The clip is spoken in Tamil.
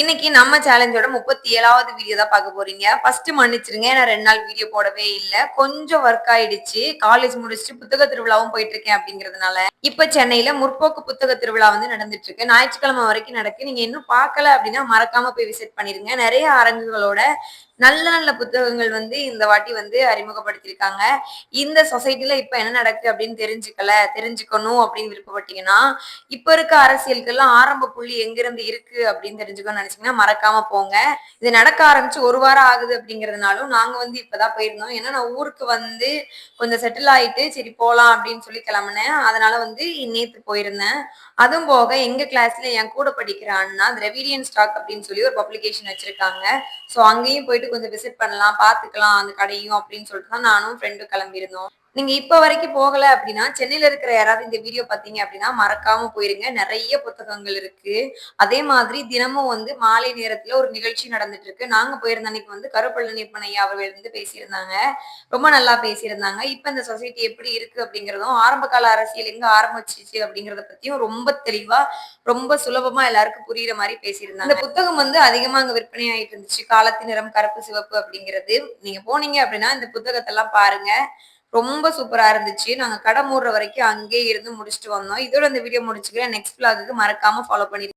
இன்னைக்கு நம்ம சேலஞ்சோட முப்பத்தி ஏழாவது வீடியோ தான் பார்க்க போறீங்க. ஃபர்ஸ்ட் மன்னிச்சிருங்க நான் ரெண்டு நாள் வீடியோ போடவே இல்லை. கொஞ்சம் ஒர்க் ஆயிடுச்சு. காலேஜ் முடிச்சுட்டு புத்தக திருவிழாவும் போயிட்டு இருக்கேன் அப்படிங்கறதுனால. இப்ப சென்னையில முற்போக்கு புத்தக திருவிழா வந்து நடந்துட்டு இருக்கு ஞாயிற்றுக்கிழமை வரைக்கும் நடக்கு. நீங்க இன்னும் பார்க்கல அப்படின்னா மறக்காம போய் விசிட் பண்ணிருங்க. நிறைய அரங்குகளோட நல்ல நல்ல புத்தகங்கள் வந்து இந்த வாட்டி வந்து அறிமுகப்படுத்தியிருக்காங்க. இந்த சொசைட்டில இப்ப என்ன நடக்குது அப்படின்னு தெரிஞ்சுக்கல தெரிஞ்சுக்கணும் அப்படின்னு விருப்பப்பட்டீங்கன்னா இப்ப இருக்க அரசியலுக்கெல்லாம் ஆரம்ப புள்ளி எங்கிருந்து இருக்கு அப்படின்னு தெரிஞ்சுக்கணும்னு நினைச்சீங்கன்னா மறக்காம போங்க. இது நடக்க ஆரம்பிச்சு ஒரு வாரம் ஆகுது அப்படிங்கறதுனாலும் நாங்க வந்து இப்பதான் போயிருந்தோம். ஏன்னா நான் ஊருக்கு வந்து கொஞ்சம் செட்டில் ஆயிட்டு சரி போலாம் அப்படின்னு சொல்லி கிளம்புனேன். அதனால வந்து நேத்து போயிருந்தேன். அதுவும் போக எங்க கிளாஸ்ல என் கூட படிக்கிற அண்ணா திரவிடியன் ஸ்டாக் அப்படின்னு சொல்லி ஒரு பப்ளிகேஷன் வச்சிருக்காங்க. ஸோ அங்கேயும் போயிட்டு கொஞ்சம் விசிட் பண்ணலாம் பார்த்துக்கலாம் அந்த கடையும் அப்படின்னு சொல்லிட்டு தான் நானும் ஃப்ரெண்டும் கிளம்பியிருந்தோம். நீங்க இப்ப வரைக்கும் போகல அப்படின்னா சென்னையில இருக்கிற யாராவது இந்த வீடியோ பாத்தீங்க அப்படின்னா மறக்காம போயிருங்க. நிறைய புத்தகங்கள் இருக்கு. அதே மாதிரி தினமும் வந்து மாலை நேரத்துல ஒரு நிகழ்ச்சி நடந்துட்டு இருக்கு நாங்க போயிருந்த அன்னைக்கு வந்து கருப்பள்ளனிப்பன் ஐயா அவர்கள் வந்து பேசியிருந்தாங்க. ரொம்ப நல்லா பேசியிருந்தாங்க. இப்ப இந்த சொசைட்டி எப்படி இருக்கு அப்படிங்கறதும் ஆரம்ப கால அரசியல் எங்க ஆரம்பிச்சிச்சு அப்படிங்கறத பத்தியும் ரொம்ப தெளிவா ரொம்ப சுலபமா எல்லாருக்கும் புரியுற மாதிரி பேசியிருந்தாங்க. அந்த புத்தகம் வந்து அதிகமா அங்க விற்பனை ஆயிட்டு இருந்துச்சு. காலத்து நிறம் கருப்பு சிவப்பு அப்படிங்கிறது. நீங்க போனீங்க அப்படின்னா இந்த புத்தகத்தை எல்லாம் பாருங்க. ரொம்ப சூப்பரா இருந்துச்சு. நாங்க கடை மூடுற வரைக்கும் அங்கேயே இருந்து முடிச்சுட்டு வந்தோம். இதோட இந்த வீடியோ முடிச்சுக்கிறேன். நெக்ஸ்ட் பிளாக்கு மறக்காம ஃபாலோ பண்ணி